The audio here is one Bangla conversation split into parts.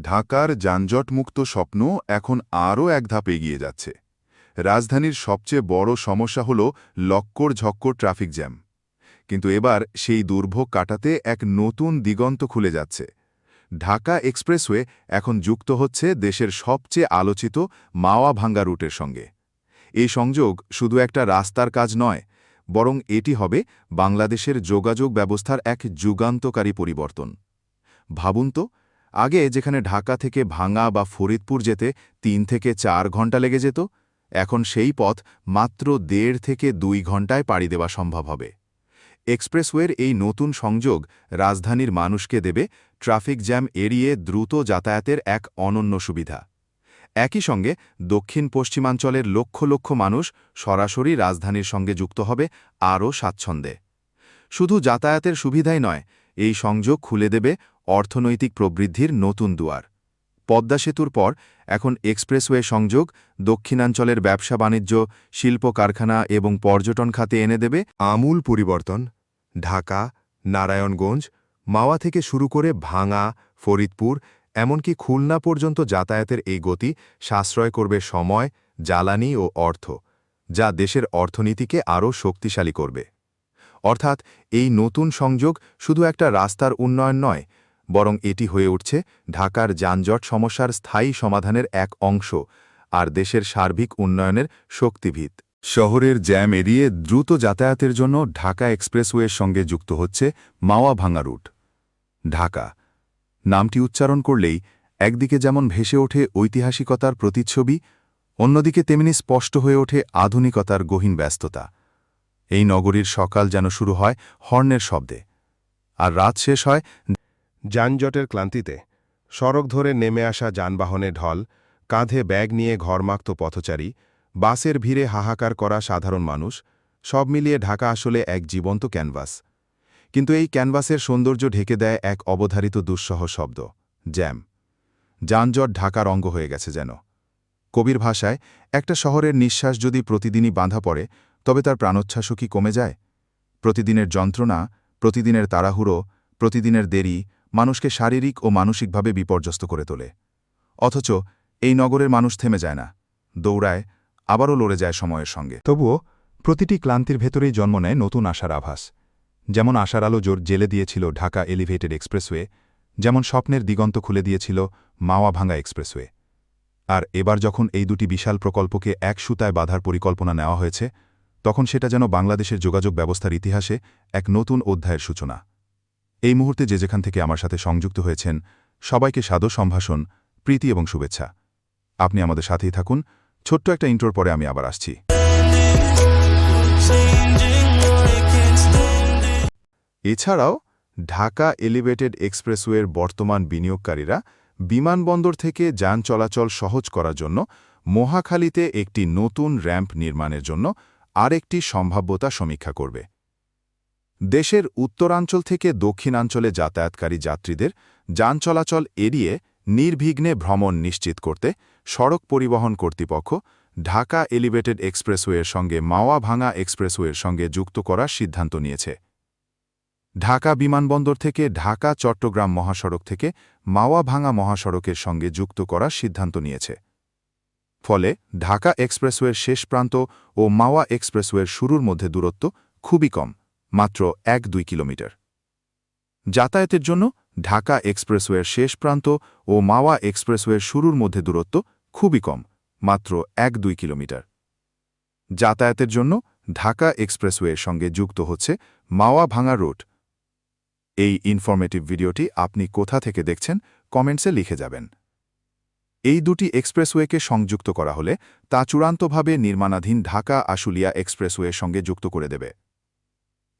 ঢাকার যানজটমুক্ত স্বপ্ন এখন আরও এক ধাপ এগিয়ে যাচ্ছে। রাজধানীর সবচেয়ে বড় সমস্যা হল লক্কর ঝক্কর ট্রাফিক জ্যাম। কিন্তু এবার সেই দুর্ভোগ কাটাতে এক নতুন দিগন্ত খুলে যাচ্ছে। ঢাকা এক্সপ্রেসওয়ে এখন যুক্ত হচ্ছে দেশের সবচেয়ে আলোচিত মাওয়া ভাঙ্গা রুটের সঙ্গে। এই সংযোগ শুধু একটা রাস্তার কাজ নয়, বরং এটি হবে বাংলাদেশের যোগাযোগ ব্যবস্থার এক যুগান্তকারী পরিবর্তন। ভাবুন তো আগে যেখানে ঢাকা থেকে ভাঙা বা ফরিদপুর যেতে তিন থেকে চার ঘণ্টা লেগে যেত, এখন সেই পথ মাত্র দেড় থেকে দুই ঘন্টায় পাড়ি দেওয়া সম্ভব হবে। এক্সপ্রেসওয়ের এই নতুন সংযোগ রাজধানীর মানুষকে দেবে, ট্রাফিক জ্যাম এড়িয়ে দ্রুত যাতায়াতের এক অনন্য সুবিধা। একই সঙ্গে দক্ষিণ পশ্চিমাঞ্চলের লক্ষ লক্ষ মানুষ সরাসরি রাজধানীর সঙ্গে যুক্ত হবে আরও স্বাচ্ছন্দ্যে। শুধু যাতায়াতের সুবিধাই নয়, এই সংযোগ খুলে দেবে অর্থনৈতিক প্রবৃদ্ধির নতুন দুয়ার। পদ্মা সেতুর পর এখন এক্সপ্রেসওয়ে সংযোগ, দক্ষিণাঞ্চলের ব্যবসা বাণিজ্য, শিল্প কারখানা এবং পর্যটন খাতে এনে দেবে আমূল পরিবর্তন। ঢাকা, নারায়ণগঞ্জ, মাওয়া থেকে শুরু করে ভাঙা ফরিদপুর, এমনকি খুলনা পর্যন্ত যাতায়াতের এই গতি সাশ্রয় করবে সময়, জ্বালানি ও অর্থ, যা দেশের অর্থনীতিকে আরও শক্তিশালী করবে। অর্থাৎ এই নতুন সংযোগ শুধু একটা রাস্তার উন্নয়ন নয় বরং এটি হয়ে উঠছে ঢাকার যানজট সমস্যার স্থায়ী সমাধানের এক অংশ আর দেশের সার্বিক উন্নয়নের শক্তিভিত। শহরের জ্যাম এড়িয়ে দ্রুত যাতায়াতের জন্য ঢাকা এক্সপ্রেসওয়ের সঙ্গে যুক্ত হচ্ছে মাওয়া ভাঙা রুট। ঢাকা। নামটি উচ্চারণ করলেই একদিকে যেমন ভেসে ওঠে ঐতিহাসিকতার প্রতিচ্ছবি, অন্যদিকে তেমনি স্পষ্ট হয়ে ওঠে আধুনিকতার গহীন ব্যস্ততা। এই নগরীর সকাল যেন শুরু হয় হর্নের শব্দে। আর রাত শেষ হয় যানজটের ক্লান্তিতে সড়ক ধরে নেমে আসা যানবাহনে ঢল, কাঁধে ব্যাগ নিয়ে ঘরমাক্ত পথচারী, বাসের ভিড়ে হাহাকার করা সাধারণ মানুষ, সব মিলিয়ে ঢাকা আসলে এক জীবন্ত ক্যানভাস। কিন্তু এই ক্যানভাসের সৌন্দর্য ঢেকে দেয় এক অবধারিত দুঃসহ শব্দ, জ্যাম। যানজট ঢাকার অঙ্গ হয়ে গেছে যেন। কবির ভাষায়, একটা শহরের নিঃশ্বাস যদি প্রতিদিনই বাঁধা পড়ে, তবে তার প্রাণোচ্ছ্বাসও কি কমে যায়? প্রতিদিনের যন্ত্রণা, প্রতিদিনের তাড়াহুড়ো, প্রতিদিনের দেরি মানুষকে শারীরিক ও মানসিকভাবে বিপর্যস্ত করে তোলে। অথচ এই নগরের মানুষ থেমে যায় না, দৌড়ায়, আবারও লড়ে যায় সময়ের সঙ্গে। তবুও প্রতিটি ক্লান্তির ভেতরেই জন্ম নেয় নতুন আশার আভাস। যেমন আশার আলো জোর জেলে দিয়েছিল ঢাকা এলিভেটেড এক্সপ্রেসওয়ে, যেমন স্বপ্নের দিগন্ত খুলে দিয়েছিল মাওয়া ভাঙ্গা এক্সপ্রেসওয়ে। আর এবার যখন এই দুটি বিশাল প্রকল্পকে এক সুতায় বাঁধার পরিকল্পনা নেওয়া হয়েছে, তখন সেটা যেন বাংলাদেশের যোগাযোগ ব্যবস্থার ইতিহাসে এক নতুন অধ্যায়ের সূচনা। এই মুহূর্তে যে যেখান থেকে আমার সাথে সংযুক্ত হয়েছেন, সবাইকে সাদো সম্ভাষণ, প্রীতি এবং শুভেচ্ছা। আপনি আমাদের সাথেই থাকুন। ছোট্ট একটা ইন্টোর পরে আমি আবার আসছি। এছাড়াও, ঢাকা এলিভেটেড এক্সপ্রেসওয়ের বর্তমান বিনিয়োগকারীরা বিমানবন্দর থেকে যান চলাচল সহজ করার জন্য মহাখালীতে একটি নতুন র্যাম্প নির্মাণের জন্য আরেকটি সম্ভাব্যতা সমীক্ষা করবে। দেশের উত্তরাঞ্চল থেকে দক্ষিণাঞ্চলে যাতায়াতকারী যাত্রীদের যান চলাচল এড়িয়ে নির্বিঘ্নে ভ্রমণ নিশ্চিত করতে সড়ক পরিবহন কর্তৃপক্ষ ঢাকা এলিভেটেড এক্সপ্রেসওয়ের সঙ্গে মাওয়া ভাঙা এক্সপ্রেসওয়ের সঙ্গে যুক্ত করার সিদ্ধান্ত নিয়েছে। ঢাকা বিমানবন্দর থেকে ঢাকা চট্টগ্রাম মহাসড়ক থেকে মাওয়া ভাঙা মহাসড়কের সঙ্গে যুক্ত করার সিদ্ধান্ত নিয়েছে। ফলে ঢাকা এক্সপ্রেসওয়ের শেষ প্রান্ত ও মাওয়া এক্সপ্রেসওয়ের শুরুর মধ্যে দূরত্ব খুবই কম। মাত্র এক দুই কিলোমিটার। যাতায়াতের জন্য ঢাকা এক্সপ্রেসওয়ের শেষ প্রান্ত ও মাওয়া এক্সপ্রেসওয়ের শুরুর মধ্যে দূরত্ব খুবই কম, মাত্র এক দুই কিলোমিটার। যাতায়াতের জন্য ঢাকা এক্সপ্রেসওয়ের সঙ্গে যুক্ত হচ্ছে মাওয়া ভাঙা রোড। এই ইনফরমেটিভ ভিডিওটি আপনি কোথা থেকে দেখছেন কমেন্টসে লিখে যাবেন। এই দুটি এক্সপ্রেসওয়েকে সংযুক্ত করা হলে তা চূড়ান্তভাবে নির্মাণাধীন ঢাকা আশুলিয়া এক্সপ্রেসওয়ের সঙ্গে যুক্ত করে দেবে।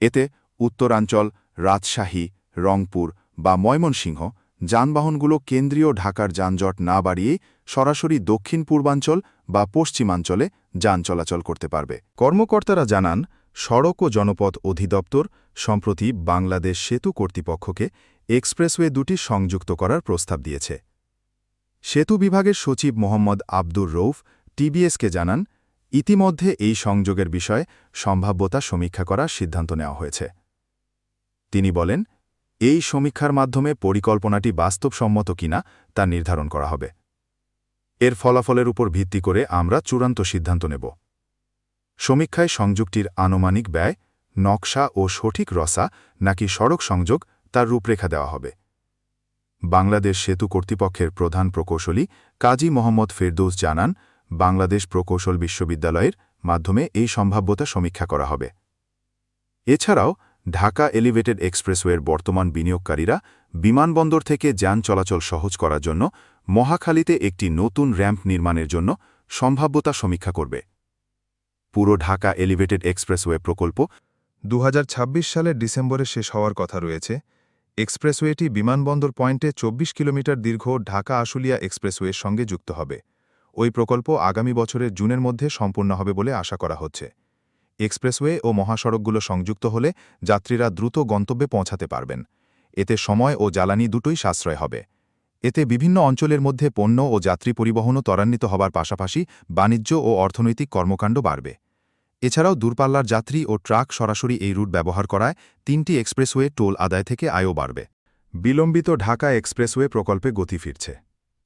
এতে উত্তরাঞ্চল, রাজশাহী, রংপুর বা ময়মনসিংহ যানবাহনগুলো কেন্দ্রীয় ঢাকার যানজট না বাড়িয়েই সরাসরি দক্ষিণ পূর্বাঞ্চল বা পশ্চিমাঞ্চলে যান চলাচল করতে পারবে। কর্মকর্তারা জানান, সড়ক ও জনপথ অধিদপ্তর, সম্প্রতি বাংলাদেশ সেতু কর্তৃপক্ষকে এক্সপ্রেসওয়ে দুটি সংযুক্ত করার প্রস্তাব দিয়েছে। সেতু বিভাগের সচিব মোহাম্মদ আব্দুর রৌফ টিবিএসকে জানান ইতিমধ্যে এই সংযোগের বিষয়ে সম্ভাব্যতা সমীক্ষা করার সিদ্ধান্ত নেওয়া হয়েছে। তিনি বলেন, এই সমীক্ষার মাধ্যমে পরিকল্পনাটি বাস্তবসম্মত কিনা তা নির্ধারণ করা হবে। এর ফলাফলের উপর ভিত্তি করে আমরা চূড়ান্ত সিদ্ধান্ত নেব। সমীক্ষায় সংযোগটির আনুমানিক ব্যয়, নকশা ও সঠিক রসা নাকি সড়ক সংযোগ তার রূপরেখা দেওয়া হবে। বাংলাদেশ সেতু কর্তৃপক্ষের প্রধান প্রকৌশলী কাজী মোহাম্মদ ফেরদৌস জানান বাংলাদেশ প্রকৌশল বিশ্ববিদ্যালয়ের মাধ্যমে এই সম্ভাব্যতা সমীক্ষা করা হবে। এছাড়াও, ঢাকা এলিভেটেড এক্সপ্রেসওয়ের বর্তমান বিনিয়োগকারীরা বিমানবন্দর থেকে যান চলাচল সহজ করার জন্য মহাখালীতে একটি নতুন র্যাম্প নির্মাণের জন্য সম্ভাব্যতা সমীক্ষা করবে। পুরো ঢাকা এলিভেটেড এক্সপ্রেসওয়ে প্রকল্প দু হাজার ছাব্বিশ সালের ডিসেম্বরে শেষ হওয়ার কথা রয়েছে। এক্সপ্রেসওয়েটি বিমানবন্দর পয়েন্টে ২৪ কিলোমিটার দীর্ঘ ঢাকা আশুলিয়া এক্সপ্রেসওয়ের সঙ্গে যুক্ত হবে। ওই প্রকল্প আগামী বছরের জুনের মধ্যে সম্পূর্ণ হবে বলে আশা করা হচ্ছে। এক্সপ্রেসওয়ে ও মহাসড়কগুলো সংযুক্ত হলে যাত্রীরা দ্রুত গন্তব্যে পৌঁছাতে পারবেন। এতে সময় ও জ্বালানি দুটোই সাশ্রয় হবে। এতে বিভিন্ন অঞ্চলের মধ্যে পণ্য ও যাত্রী পরিবহনও ত্বরান্বিত হবার পাশাপাশি বাণিজ্য ও অর্থনৈতিক কর্মকাণ্ড বাড়বে। এছাড়াও দূরপাল্লার যাত্রী ও ট্রাক সরাসরি এই রুট ব্যবহার করায় তিনটি এক্সপ্রেসওয়ে টোল আদায় থেকে আয়ও বাড়বে। বিলম্বিত ঢাকা এক্সপ্রেসওয়ে প্রকল্পে গতি ফিরছে।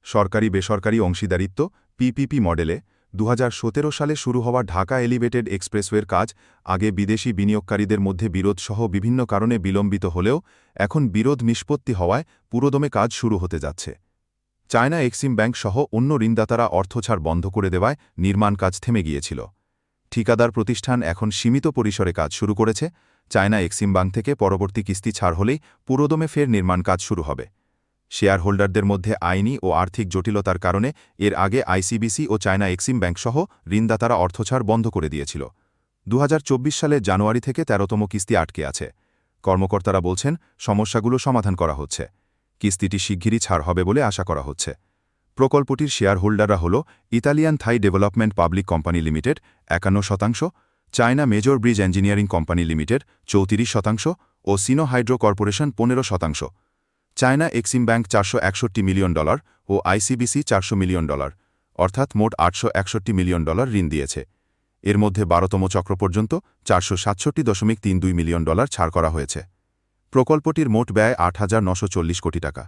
সরকারি বেসরকারি অংশীদারিত্ব পিপিপি মডেলে দু হাজার সতেরো সালে শুরু হওয়া ঢাকা এলিভেটেড এক্সপ্রেসওয়ের কাজ, আগে বিদেশি বিনিয়োগকারীদের মধ্যে বিরোধ সহ বিভিন্ন কারণে বিলম্বিত হলেও, এখন বিরোধ নিষ্পত্তি হওয়ায় পুরোদমে কাজ শুরু হতে যাচ্ছে। চায়না এক্সিম ব্যাংক সহ অন্য ঋণদাতারা অর্থছাড় বন্ধ করে দেওয়ায় নির্মাণ কাজ থেমে গিয়েছিল। ঠিকাদার প্রতিষ্ঠান এখন সীমিত পরিসরে কাজ শুরু করেছে। চায়না এক্সিম ব্যাংক থেকে পরবর্তী কিস্তি ছাড় হলেই পুরোদমে ফের নির্মাণ কাজ শুরু হবে। শেয়ার হোল্ডারদের মধ্যে আইনি ও আর্থিক জটিলতার কারণে এর আগে আইসিবিসি ও চায়না এক্সিম ব্যাংক সহ ঋণদাতারা অর্থছাড় বন্ধ করে দিয়েছিল। দু হাজার চব্বিশ সালের জানুয়ারি থেকে তেরোতম কিস্তি আটকে আছে। কর্মকর্তারা বলছেন, সমস্যাগুলো সমাধান করা হচ্ছে। কিস্তিটি শিগগিরই ছাড় হবে বলে আশা করা হচ্ছে। প্রকল্পটির শেয়ার হোল্ডাররা হল Italian Thai development public company limited, একান্ন শতাংশ, China major bridge engineering company limited, চৌত্রিশ শতাংশ, ও সিনো হাইড্রো কর্পোরেশন পনেরো শতাংশ। চায়না এক্সিম ব্যাংক চারশো একষট্টি মিলিয়ন ডলার ও আইসিবিসি চারশো মিলিয়ন ডলার, অর্থাৎ মোট আটশো একষট্টি মিলিয়ন ডলার ঋণ দিয়েছে। এর মধ্যে বারোতম চক্র পর্যন্ত চারশো সাতষট্টি দশমিক তিন দুই মিলিয়ন ডলার ছাড় করা হয়েছে। প্রকল্পটির মোট ব্যয় আট কোটি টাকা,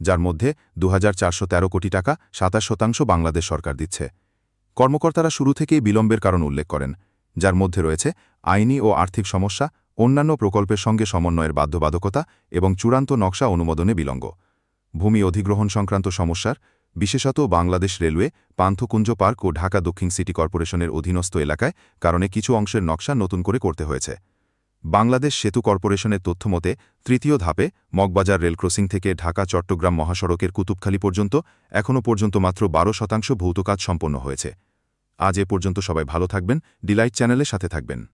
যার মধ্যে দু হাজার চারশো তেরো কোটি টাকা সাতাশ শতাংশ বাংলাদেশ সরকার দিচ্ছে। কর্মকর্তারা শুরু থেকেই বিলম্বের কারণ উল্লেখ করেন, যার মধ্যে রয়েছে আইনি ও আর্থিক সমস্যা অন্যান্য প্রকল্পের সঙ্গে সমন্বয়ের বাধ্যবাধকতা এবং চূড়ান্ত নকশা অনুমোদনে বিলম্ব। ভূমি অধিগ্রহণ সংক্রান্ত সমস্যার, বিশেষত বাংলাদেশ রেলওয়ে, পান্থকুঞ্জ পার্ক ও ঢাকা দক্ষিণ সিটি কর্পোরেশনের অধীনস্থ এলাকায় কারণে কিছু অংশের নকশা নতুন করে করতে হয়েছে। বাংলাদেশ সেতু কর্পোরেশনের তথ্যমতে তৃতীয় ধাপে মগবাজার রেল ক্রসিং থেকে ঢাকা চট্টগ্রাম মহাসড়কের কুতুবখালী পর্যন্ত, এখনও পর্যন্ত মাত্র বারো শতাংশ ভৌত কাজ সম্পন্ন হয়েছে। আজ এ পর্যন্ত সবাই ভালো থাকবেন, ডিলাইট চ্যানেলের সাথে থাকবেন।